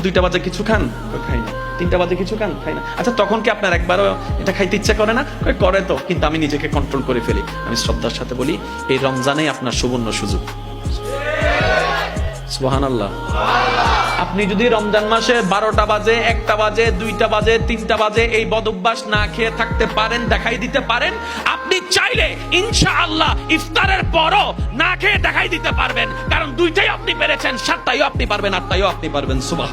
দুইটা বাজে কিছু খান? খাই না। তিনটা বাজে কিছু খান? খাই না। আচ্ছা তখন কি আপনার একবারও এটা খাইতে ইচ্ছা করে না? করে তো, কিন্তু আমি নিজেকে কন্ট্রোল করে ফেলি। আমি শ্রদ্ধার সাথে বলি, এই রমজানেই আপনার সুবর্ণ সুযোগ। সুবাহান আল্লাহ আপনি যদি রমজান মাসে বারোটা বাজে, একটা বাজে, দুইটা বাজে, তিনটা বাজে, এই বদভ্যাস না খেয়ে থাকতে পারেন, দেখাই দিতে পারেন, আপনি চাইলে ইনশা আল্লাহ ইফতারের পরও না খেয়ে দেখাই দিতে পারবেন। কারণ দুইটাই আপনি পেরেছেন, সাতটাইও আপনি পারবেন, আটটাইও আপনি পারবেন সুবাহ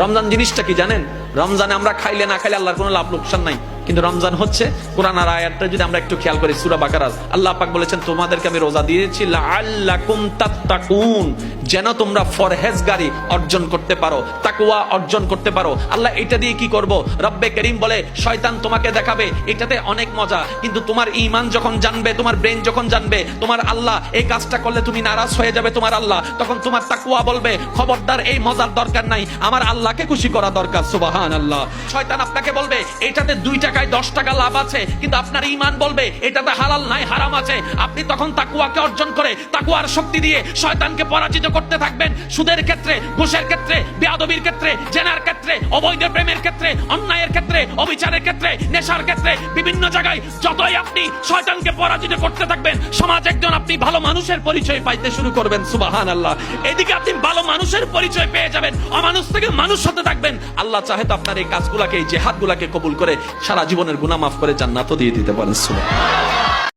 রমজান জিনিসটা কি জানেন? রমজানে আমরা খাইলে না খাইলে আল্লাহর কোনো লাভ লোকসান নাই। কিন্তু রমজান হচ্ছে কোরআন আর আয়াতটা যদি আমরা একটু খেয়াল করি, সূরা বাকারাত আল্লাহ পাক বলেছেন, তোমাদেরকে আমি রোজা দিয়েছি, লাআল্লাকুম তাত্তাকুন। যেন তোমরা ফরহেজগারি অর্জন করতে পারো, তাকওয়া অর্জন করতে পারো। আল্লাহ এটা দিয়ে কি করব? রব্বে করিম বলে, শয়তান তোমাকে দেখাবে, এটাতে অনেক মজা। কিন্তু তোমার ঈমান যখন জানবে, তোমার ব্রেন যখন জানবে, তোমার আল্লাহ এই কাজটা করলে তুমি নারাজ হয়ে যাবে তোমার আল্লাহ। তখন তোমার তাকুয়া বলবে, খবরদার, এই মজার দরকার নাই। আমার আল্লাহকে খুশি করা দরকার। সুবাহান আল্লাহ শয়তান আপনাকে বলবে, এটাতে দুই টাকায় দশ টাকা লাভ আছে, কিন্তু আপনার ইমান বলবে, এটাতে হালাল নাই, হারাম আছে। আপনি তখন তাকুয়াকে অর্জন করে, তাকুয়ার শক্তি দিয়ে শয়তানকে পরাজিত করতে থাকবেন। সুদের ক্ষেত্রে, ঘুষের ক্ষেত্রে, বেয়াদবির ক্ষেত্রে, জেনার ক্ষেত্রে, অবৈধ প্রেমের ক্ষেত্রে, অন্যায়ের ক্ষেত্রে, অবিচারের ক্ষেত্রে, নেশার ক্ষেত্রে, বিভিন্ন জায়গায় যতই আপনি শয়তানকে পরাজিত করতে থাকবেন, সমাজ একজন আপনি ভালো মানুষের পরিচয় পাইতে শুরু করবেন সুবাহান আল্লাহ এদিকে আপনি ভালো মানুষের পরিচয় পেয়ে যাবেন, অমানুষ থেকে মানুষ হতে থাকবেন। আল্লাহ চাহে তো আপনার এই কাজগুলাকে, এই জেহাদগুলাকে কবুল করে সারা জীবনের গুনা মাফ করে জান্নাতও দিয়ে দিতে পারেন